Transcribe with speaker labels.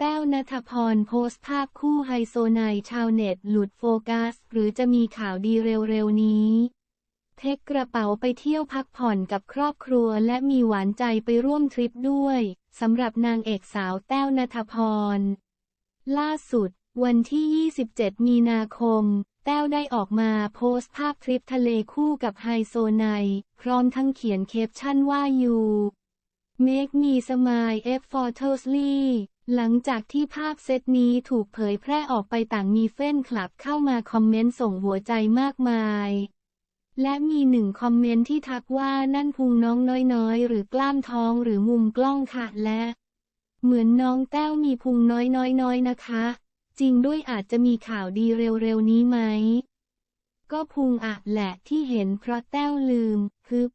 Speaker 1: แต้วนัทพรโพสต์ภาพคู่ไฮโซไนชาวเน็ตหลุดโฟกัส หรือจะมีข่าวดีเร็วๆนี้ เทคกระเป๋าไปเที่ยวพักผ่อนกับครอบครัวและมีหวานใจไปร่วมทริปด้วยสำหรับนางเอกสาวแต้วนัทพร ล่าสุด วันที่ 27 มีนาคม แต้วได้ออกมาโพสต์ภาพทริปทะเลคู่กับไฮโซไนพร้อมทั้งเขียนแคปชั่นว่า you make me smile effortlessly หลังจากที่ภาพเซตนี้ถูกเผยแพร่ออกไปต่างมีเฟนคลับเข้ามาคอมเมนต์ส่งหัวใจมากมาย และมีหนึ่งคอมเมนต์ที่ทักว่านั่นพุงน้องน้อยๆ หรือกล้ามท้องหรือมุมกล้องค่ะและ เหมือนน้องแต้วมีพุงน้อยๆนะคะ จริงด้วยอาจจะมีข่าวดีเร็วๆนี้ไหม ก็พุงอะแหละที่เห็นเพราะแต้วลืม ฮึบ